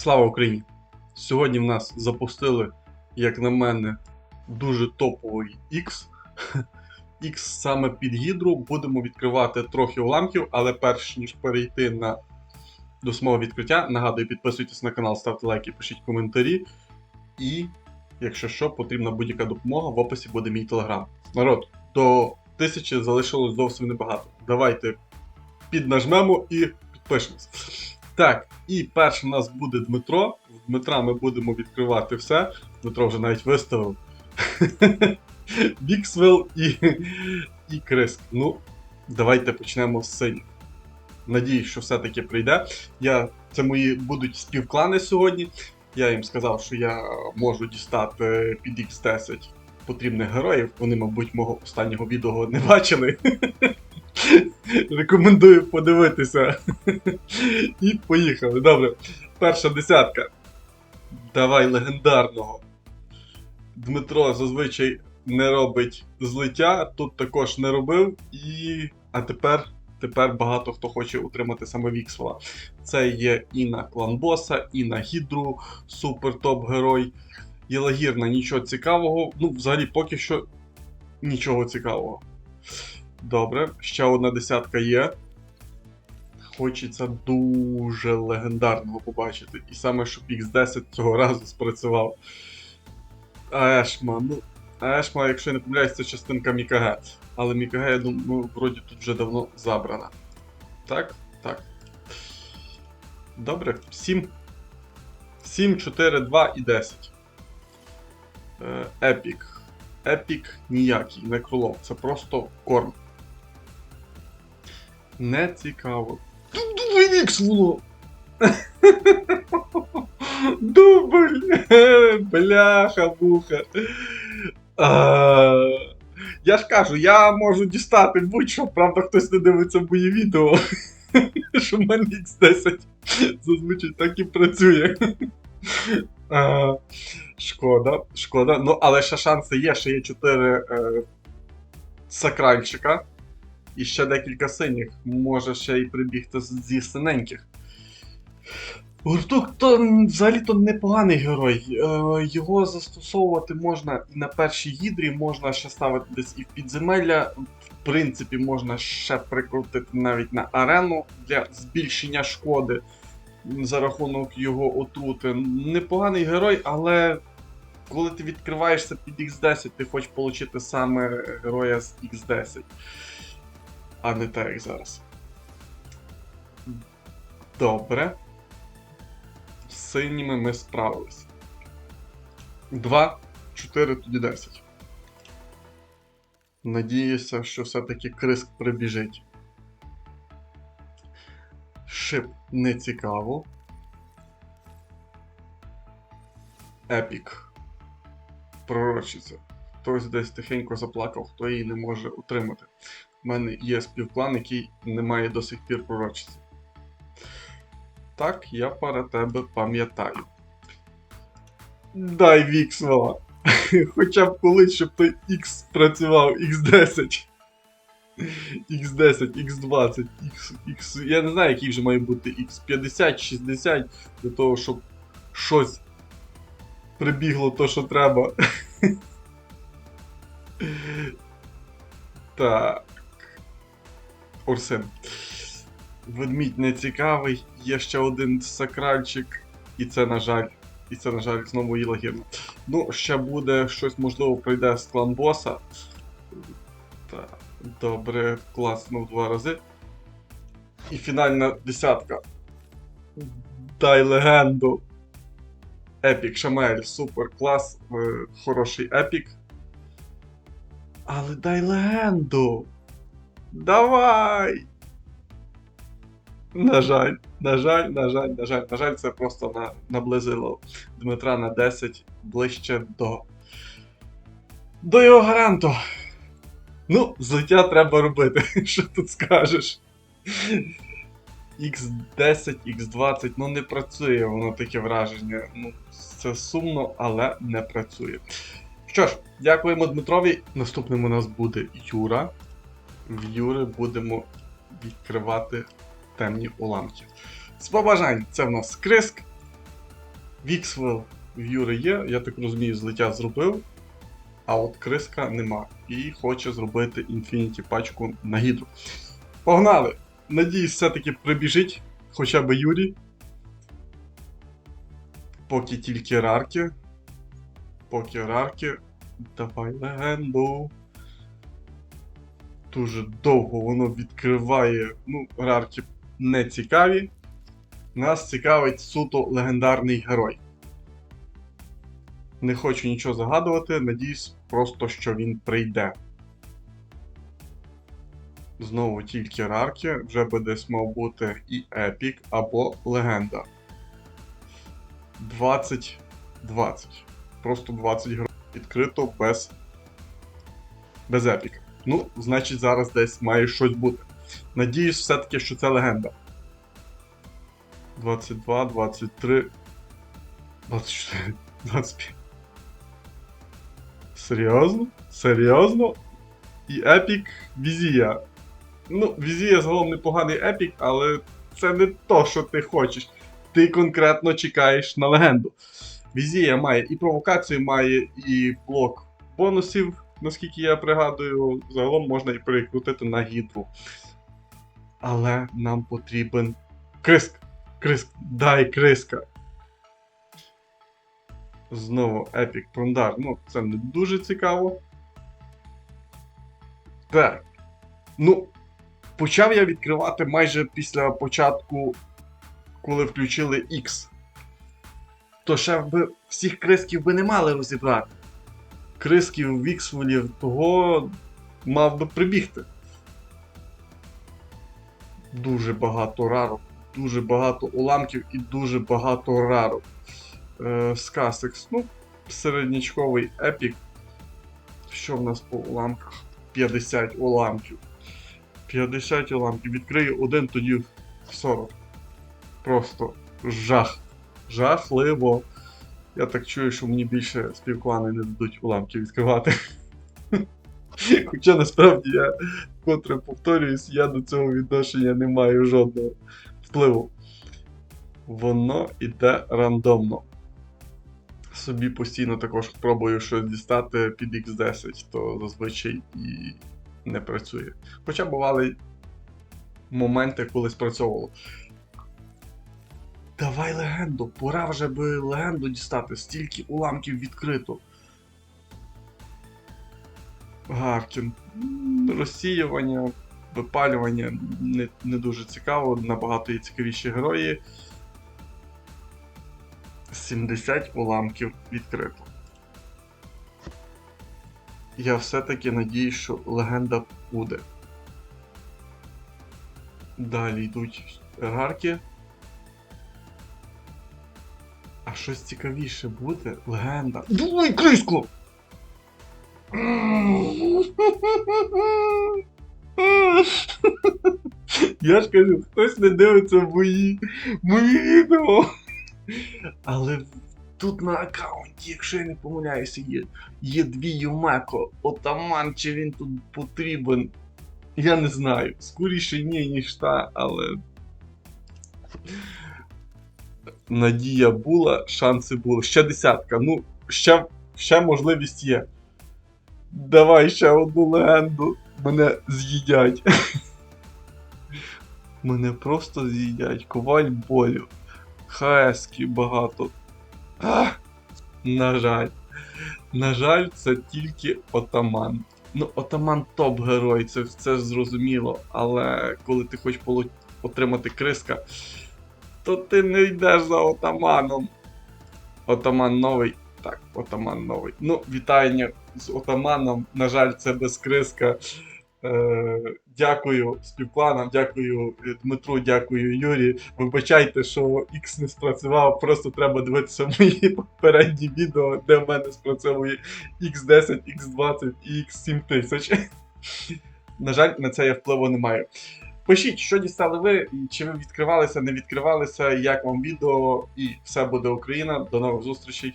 Слава Україні! Сьогодні в нас запустили, як на мене, дуже топовий X. X саме під гідру. Будемо відкривати трохи уламків, але перш ніж перейти на до самого відкриття, нагадую, підписуйтесь на канал, ставте лайки, пишіть коментарі. І, якщо що, потрібна будь-яка допомога, в описі буде мій телеграм. Народ, до тисячі залишилось зовсім небагато. Давайте піднажмемо і підпишемось. Так, і перший у нас буде Дмитро. В Дмитра ми будемо відкривати все. Дмитро вже навіть виставив. Біксвелл і, і Криск. Ну, давайте почнемо з синіх. Надіюсь, що все-таки прийде. Я, Це мої будуть співклани сьогодні. Я їм сказав, що я можу дістати під X10 потрібних героїв. Вони, мабуть, мого останнього відео не бачили. Рекомендую подивитися. І поїхали. Добре. Перша десятка. Давай легендарного. Дмитро зазвичай не робить злиття, тут також не робив. І. А тепер тепер багато хто хоче утримати саме Віксвела. Це є і на клан боса, і на Гідру, супер топ-герой. Єлагірна нічого цікавого. Ну, взагалі, поки що нічого цікавого. Добре, ще одна десятка є. Хочеться дуже легендарного побачити. І саме, щоб X10 цього разу спрацював. Ешма, ну. Ешма, якщо я не помиляюсь, це частинка Мікаге. Але Мікаге, я думаю, вроді тут вже давно забрана. Так? Так. Добре, 7. 7, 4, 2 і 10. Е, Епік. Епік ніякий, не крулов. Це просто корм. Не цікаво. Дубль Ікс було! Дубль! Бляха-буха. А, Я ж кажу, я можу дістати будь-що, правда, хтось не дивиться мої відео. Що в мене X10 зазвичай так і працює. А, Шкода, шкода. Ну, але ще шанси є, ще є 4 е, сакральчика. І ще декілька синіх. Може ще й прибігти зі синеньких. Гуртук то взагалі-то непоганий герой. Е, його застосовувати можна і на першій гідрі, можна ще ставити десь і в підземелля. В принципі, можна ще прикрутити навіть на арену для збільшення шкоди за рахунок його отрути. Непоганий герой, але коли ти відкриваєшся під X10, ти хочеш отримати саме героя з X10, а не так як зараз. Добре. З синіми ми справилися. 2, 4, тоді 10. Надіюся, що все-таки криск прибіжить. Шип не цікаво. Епік. Пророчиця. Хтось десь тихенько заплакав, хто її не може утримати. У мене є співплан, який не має до сих пір пророчиці. Так, я про тебе пам'ятаю. Дай Віксвела. Хоча б колись, щоб той X працював, X10. X10, X20, X, X. Я не знаю, який вже має бути X50, 60, для того, щоб щось прибігло то, що треба. Так. Урсин. Ведмідь не цікавий, є ще один сакральчик, і це, на жаль, і це, на жаль, знову Ілагірна. Ну, ще буде щось, можливо, пройде з клан боса. Так, добре, класно в два рази. І фінальна десятка. Дай легенду. Епік Шамель, супер клас, е, хороший епік. Але дай легенду. Давай! На жаль, на жаль, на жаль, на жаль, на жаль, це просто на, наблизило Дмитра на 10 ближче до. До його гаранту. Ну, злиття треба робити. Що тут скажеш? X10, X20, ну не працює воно таке враження. Ну, це сумно, але не працює. Що ж, дякуємо Дмитрові. Наступним у нас буде Юра. В Юри будемо відкривати темні уламки. З побажань це в нас Криск. Віксвел в Юри є, я так розумію, злиття зробив. А от Криска нема. І хоче зробити інфініті пачку на гідру. Погнали! Надіюсь, все-таки прибіжить хоча б Юрій. Поки тільки рарки. Поки рарки. Давай легенду. Дуже довго воно відкриває. Ну, рарки не цікаві. Нас цікавить суто легендарний герой. Не хочу нічого загадувати, надіюсь просто, що він прийде. Знову тільки рарки, вже би десь мав бути і епік або легенда. 20. 20. Просто 20 героїв. Відкрито без. Без епіка. Ну, значить, зараз десь має щось бути. Надіюсь, все-таки, що це легенда. 22, 23. 24, 25. Серйозно? Серйозно? І епік Візія. Ну, Візія загалом непоганий епік, але це не то, що ти хочеш. Ти конкретно чекаєш на легенду. Візія має і провокацію, має і блок бонусів, наскільки я пригадую, загалом можна і перекрутити на гідру. Але нам потрібен криск. Криск, дай криска. Знову Епік Прондар. Ну, це не дуже цікаво. Так. Ну, почав я відкривати майже після початку, коли включили X. То ще би всіх крисків би не мали розібрати. Крисків, віксволів, того мав би прибігти. Дуже багато рарок, дуже багато уламків і дуже багато рарок. Е, Скасекс, ну, середнячковий епік. Що в нас по уламках? 50 уламків. 50 уламків. Відкрию один, тоді 40. Просто жах. Жахливо. Я так чую, що мені більше співклани не дадуть уламків відкривати. Хоча насправді я вкотре повторююсь, я до цього відношення не маю жодного впливу. Воно іде рандомно. Собі постійно також пробую щось дістати під X10, то зазвичай і не працює. Хоча бували моменти, коли спрацьовувало. Давай легенду, пора вже би легенду дістати, стільки уламків відкрито. Гаркін. Розсіювання, випалювання не, не дуже цікаво, набагато є цікавіші герої. 70 уламків відкрито. Я все-таки надіюсь, що легенда буде. Далі йдуть гарки. А щось цікавіше буде? Легенда. Давай, криску! Я ж кажу, хтось не дивиться мої, мої відео. Але тут на аккаунті, якщо я не помиляюся, є, є дві Юмеко. Отаман, чи він тут потрібен? Я не знаю. Скоріше ні, ніж та, але. Надія була, шанси були. Ще десятка. Ну, ще, ще можливість є. Давай ще одну легенду. Мене з'їдять. Мене просто з'їдять. Коваль болю. ХСки багато. Ах, на жаль. На жаль, це тільки отаман. Ну, отаман топ-герой, це, це зрозуміло. Але коли ти хочеш отримати криска, то ти не йдеш за отаманом. Отаман новий. Так, отаман новий. Ну, вітання з отаманом. На жаль, це без криска. Е, дякую співпланам, дякую Дмитру, дякую Юрі. Вибачайте, що X не спрацював, просто треба дивитися мої попередні відео, де в мене спрацьовує X10, X20 і X7000. На жаль, на це я впливу не маю. Пишіть, що дістали ви, чи ви відкривалися, не відкривалися, як вам відео, і все буде Україна. До нових зустрічей.